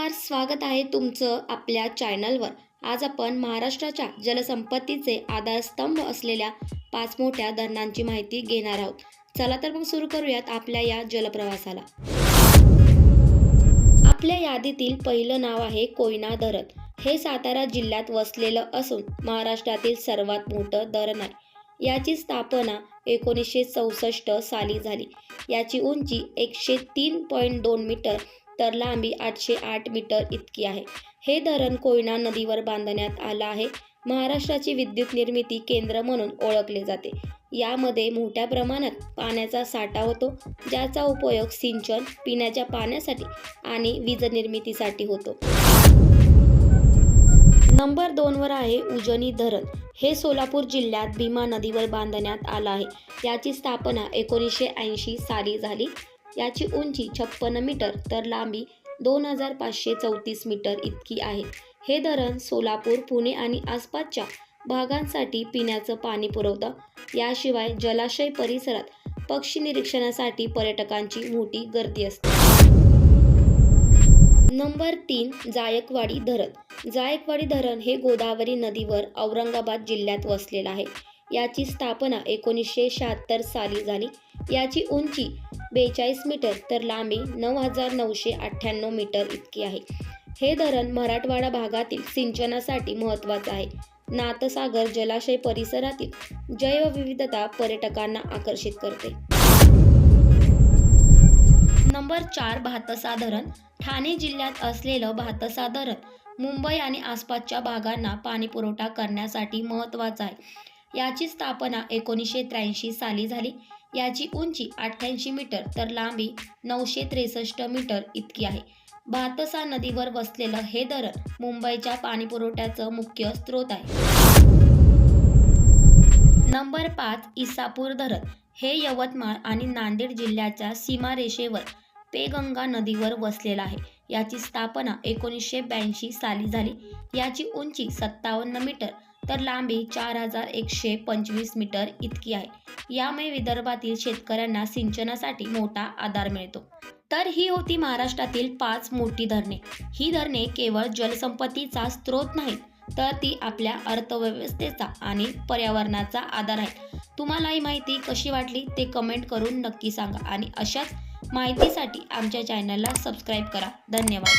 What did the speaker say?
नमस्कार स्वागत आहे तुमचं आपल्या चॅनलवर. आज आपण महाराष्ट्राच्या जलसंपत्तीचे आधारस्तंभ असलेल्या पाच मोठ्या धरणांची माहिती घेणार आहोत. चला तर मग सुरू करूयात आपल्या या जलप्रवासाला. आपल्या यादीतील पहिलं नाव आहे कोयना धरण हे सातारा जिल्ह्यात वसलेलं असून महाराष्ट्रातील सर्वात मोठं धरण आहे. याची स्थापना एकोणीसशे चौसष्ट साली झाली. याची उंची एकशे तीन पॉईंट दोन मीटर तर लांबी आठशे आठ मीटर इतकी आहे. हे धरण कोयना नदीवर बांधण्यात आलं आहे. महाराष्ट्राची विद्युत निर्मिती केंद्र म्हणून ओळखले जाते. यामध्ये मोठ्या प्रमाणात पाण्याचा साठा होतो ज्याचा उपयोग सिंचन पिण्याच्या पाण्यासाठी आणि वीज निर्मितीसाठी होतो. नंबर दोनवर आहे उजनी धरण. हे सोलापूर जिल्ह्यात भीमा नदीवर बांधण्यात आलं आहे. याची स्थापना एकोणीसशे ऐंशी साली झाली. याची उंची छप्पन्न मीटर तर लांबी दोन हजार पाचशे चौतीस मीटर इतकी आहे. हे धरण सोलापूर पुणे आणि आसपासच्या भागांसाठी पिण्याचं पाणी पुरवतं. याशिवाय जलाशय परिसरात पक्षी निरीक्षणासाठी पर्यटकांची मोठी गर्दी असते. नंबर तीन जायकवाडी धरण. जायकवाडी धरण हे गोदावरी नदीवर औरंगाबाद जिल्ह्यात वसलेलं आहे. याची स्थापना एकोणीसशे शहात्तर साली झाली. याची उंची बेचाळीस मीटर तर लांबी नऊ हजार नऊशे अठ्ठ्याण्णव मीटर इतकी आहे. हे धरण मराठवाडा भागातील सिंचनासाठी महत्त्वाचं आहे. नाथसागर जलाशय परिसरातील जैवविविधता पर्यटकांना आकर्षित करते. नंबर चार भातसा धरण. ठाणे जिल्ह्यात असलेलं भातसा धरण मुंबई आणि आसपासच्या भागांना पाणी पुरवठा करण्यासाठी महत्त्वाचं आहे. याची स्थापना एकोणीसशे त्र्याऐंशी साली झाली. याची उंची अठ्ठ्याऐंशी मीटर तर लांबी नऊशे त्रेसष्ट मीटर इतकी आहे. भातसा नदीवर वसलेलं हे धरण मुंबईच्या पाणीपुरवठ्याचं मुख्य स्रोत आहे. नंबर पाच इसापूर धरण. हे यवतमाळ आणि नांदेड जिल्ह्याच्या सीमारेषेवर पेगंगा नदीवर वसलेलं आहे. याची स्थापना एकोणीसशे ब्याऐंशी साली झाली. याची उंची सत्तावन्न मीटर तर लांबी चार हजार एकशे पंचवीस मीटर इतकी आहे. यामुळे विदर्भातील शेतकऱ्यांना सिंचनासाठी मोठा आधार मिळतो. तर ही होती महाराष्ट्रातील पाच मोठी धरणे. ही धरणे केवळ जलसंपत्तीचा स्रोत नाहीत तर ती आपल्या अर्थव्यवस्थेचा आणि पर्यावरणाचा आधार आहे तुम्हाला ही माहिती कशी वाटली ते कमेंट करून नक्की सांगा आणि अशाच माहितीसाठी आमच्या चॅनलला सबस्क्राईब करा. धन्यवाद.